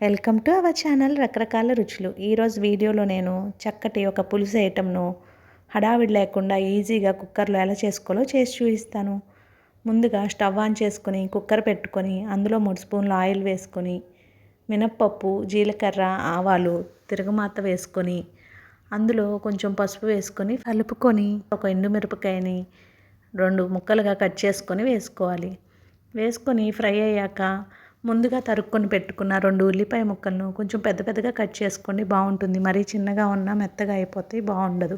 Welcome to our channel రకరకాల రుచులు. ఈరోజు వీడియోలో నేను చక్కటి ఒక పులుసు ఐటమ్ను హడావిడి లేకుండా ఈజీగా కుక్కర్లో ఎలా చేసుకోవాలో చేసి చూపిస్తాను. ముందుగా స్టవ్ ఆన్ చేసుకొని కుక్కర్ పెట్టుకొని అందులో మూడు స్పూన్లు ఆయిల్ వేసుకొని మినప్పప్పు జీలకర్ర ఆవాలు తిరగమాత వేసుకొని అందులో కొంచెం పసుపు వేసుకొని కలుపుకొని ఒక ఎండుమిరపకాయని రెండు ముక్కలుగా కట్ చేసుకొని వేసుకోవాలి. వేసుకొని ఫ్రై అయ్యాక ముందుగా తరుక్కొని పెట్టుకున్న రెండు ఉల్లిపాయ ముక్కలను కొంచెం పెద్ద పెద్దగా కట్ చేసుకోండి బాగుంటుంది. మరీ చిన్నగా ఉన్నా మెత్తగా అయిపోతే బాగుండదు.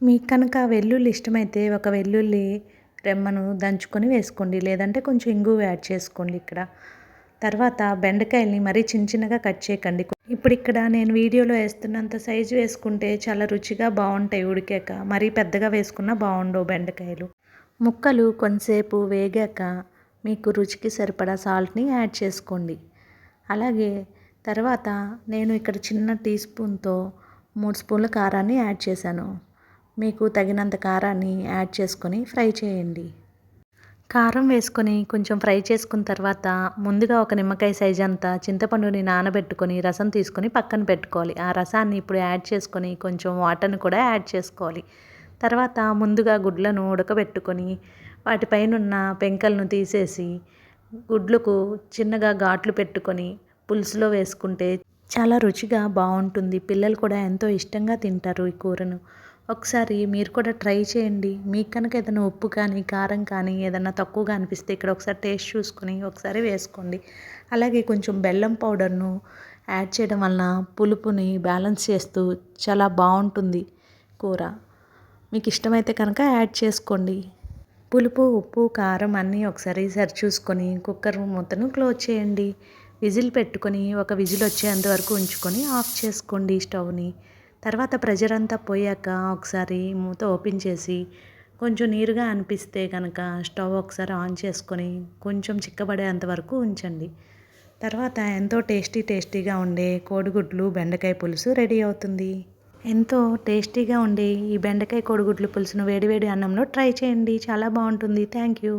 మీకు కనుక వెల్లుల్లి ఇష్టమైతే ఒక వెల్లుల్లి రెమ్మను దంచుకొని వేసుకోండి. లేదంటే కొంచెం ఇంగు యాడ్ చేసుకోండి ఇక్కడ. తర్వాత బెండకాయల్ని మరీ చిన్న చిన్నగా కట్ చేయకండి. ఇప్పుడు ఇక్కడ నేను వీడియోలో వేస్తున్నంత సైజు వేసుకుంటే చాలా రుచిగా బాగుంటాయి ఉడికాక. మరీ పెద్దగా వేసుకున్నా బాగుండవు బెండకాయలు. ముక్కలు కొంతసేపు వేగాక మీకు రుచికి సరిపడా సాల్ట్ని యాడ్ చేసుకోండి. అలాగే తర్వాత నేను ఇక్కడ చిన్న టీ స్పూన్తో మూడు స్పూన్ల కారాన్ని యాడ్ చేశాను. మీకు తగినంత కారాన్ని యాడ్ చేసుకొని ఫ్రై చేయండి. కారం వేసుకొని కొంచెం ఫ్రై చేసుకున్న తర్వాత ముందుగా ఒక నిమ్మకాయ సైజ్ అంతా చింతపండుని నానబెట్టుకొని రసం తీసుకొని పక్కన పెట్టుకోవాలి. ఆ రసాన్ని ఇప్పుడు యాడ్ చేసుకొని కొంచెం వాటర్ని కూడా యాడ్ చేసుకోవాలి. తర్వాత ముందుగా గుడ్లను ఉడకబెట్టుకొని వాటిపైనున్న పెంకలను తీసేసి గుడ్లకు చిన్నగా ఘాట్లు పెట్టుకొని పులుసులో వేసుకుంటే చాలా రుచిగా బాగుంటుంది. పిల్లలు కూడా ఎంతో ఇష్టంగా తింటారు ఈ కూరను. ఒకసారి మీరు కూడా ట్రై చేయండి. మీకు కనుక ఏదైనా ఉప్పు కానీ కారం కానీ ఏదైనా తక్కువగా అనిపిస్తే ఇక్కడ ఒకసారి టేస్ట్ చూసుకొని ఒకసారి వేసుకోండి. అలాగే కొంచెం బెల్లం పౌడర్ను యాడ్ చేయడం వలన పులుపుని బ్యాలెన్స్ చేస్తూ చాలా బాగుంటుంది కూర. మీకు ఇష్టమైతే కనుక యాడ్ చేసుకోండి. పులుపు ఉప్పు కారం అన్నీ ఒకసారి సరి చూసుకొని కుక్కర్ మూతను క్లోజ్ చేయండి. విజిల్ పెట్టుకొని ఒక విజిల్ వచ్చేంత వరకు ఉంచుకొని ఆఫ్ చేసుకోండి స్టవ్ని. తర్వాత ప్రెజర్ అంతా పోయాక ఒకసారి మూత ఓపెన్ చేసి కొంచెం నీరుగా అనిపిస్తే కనుక స్టవ్ ఒకసారి ఆన్ చేసుకొని కొంచెం చిక్కబడేంత వరకు ఉంచండి. తర్వాత ఎంతో టేస్టీ టేస్టీగా ఉండే కోడిగుడ్లు బెండకాయ పులుసు రెడీ అవుతుంది. ఎంతో టేస్టీగా ఉండే ఈ బెండకాయ కోడిగుడ్లు పులుసును వేడివేడి అన్నంలో ట్రై చేయండి. చాలా బాగుంటుంది. Thank you.